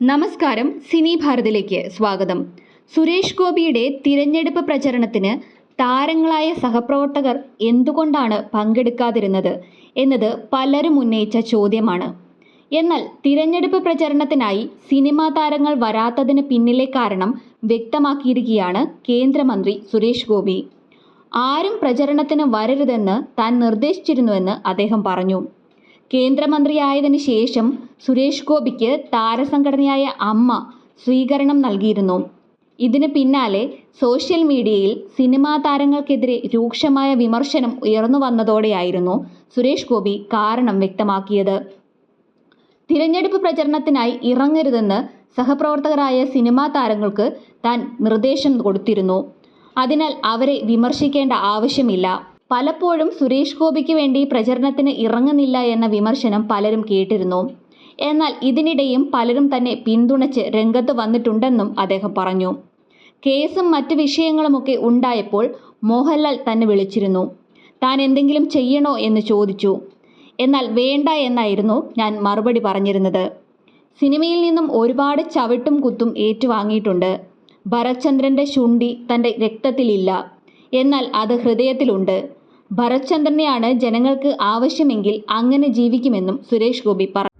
നമസ്കാരം സിനി ഭാരതിലേക്ക് സ്വാഗതം. സുരേഷ് ഗോപിയുടെ തിരഞ്ഞെടുപ്പ് പ്രചരണത്തിന് താരങ്ങളായ സഹപ്രവർത്തകർ എന്തുകൊണ്ടാണ് പങ്കെടുക്കാതിരുന്നത് എന്നത് പലരും ഉന്നയിച്ച ചോദ്യമാണ്. എന്നാൽ തിരഞ്ഞെടുപ്പ് പ്രചരണത്തിനായി സിനിമാ താരങ്ങൾ വരാത്തതിന് പിന്നിലെ കാരണം വ്യക്തമാക്കിയിരിക്കുകയാണ് കേന്ദ്രമന്ത്രി സുരേഷ് ഗോപി. ആരും പ്രചരണത്തിന് വരരുതെന്ന് താൻ നിർദ്ദേശിച്ചിരുന്നുവെന്ന് അദ്ദേഹം പറഞ്ഞു. കേന്ദ്രമന്ത്രിയായതിനു ശേഷം സുരേഷ് ഗോപിക്ക് താരസംഘടനയായ അമ്മ സ്വീകരണം നൽകിയിരുന്നു. ഇതിന് പിന്നാലെ സോഷ്യൽ മീഡിയയിൽ സിനിമാ താരങ്ങൾക്കെതിരെ രൂക്ഷമായ വിമർശനം ഉയർന്നു വന്നതോടെയായിരുന്നു സുരേഷ് ഗോപി കാരണം വ്യക്തമാക്കിയത്. തിരഞ്ഞെടുപ്പ് പ്രചരണത്തിനായി ഇറങ്ങരുതെന്ന് സഹപ്രവർത്തകരായ സിനിമാ താരങ്ങൾക്ക് താൻ നിർദ്ദേശം കൊടുത്തിരുന്നു. അതിനാൽ അവരെ വിമർശിക്കേണ്ട ആവശ്യമില്ല. പലപ്പോഴും സുരേഷ് ഗോപിക്ക് വേണ്ടി പ്രചരണത്തിന് ഇറങ്ങുന്നില്ല എന്ന വിമർശനം പലരും കേട്ടിരുന്നു. എന്നാൽ ഇതിനിടെയും പലരും തന്നെ പിന്തുണച്ച് രംഗത്ത് വന്നിട്ടുണ്ടെന്നും അദ്ദേഹം പറഞ്ഞു. കേസും മറ്റ് വിഷയങ്ങളുമൊക്കെ ഉണ്ടായപ്പോൾ മോഹൻലാൽ തന്നെ വിളിച്ചിരുന്നു. താൻ എന്തെങ്കിലും ചെയ്യണോ? എന്ന് ചോദിച്ചു. എന്നാൽ വേണ്ട എന്നായിരുന്നു ഞാൻ മറുപടി പറഞ്ഞിരുന്നത്. സിനിമയിൽ നിന്നും ഒരുപാട് ചവിട്ടും കുത്തും ഏറ്റുവാങ്ങിയിട്ടുണ്ട്. ഭരത്ചന്ദ്രന്റെ ശുണ്ടി തന്റെ രക്തത്തിലില്ല. എന്നാൽ അത് ഹൃദയത്തിലുണ്ട്. ഭരത്ചന്ദ്രനെയാണ് ജനങ്ങൾക്ക് ആവശ്യമെങ്കിൽ അങ്ങനെ ജീവിക്കുമെന്നും സുരേഷ് ഗോപി പറഞ്ഞു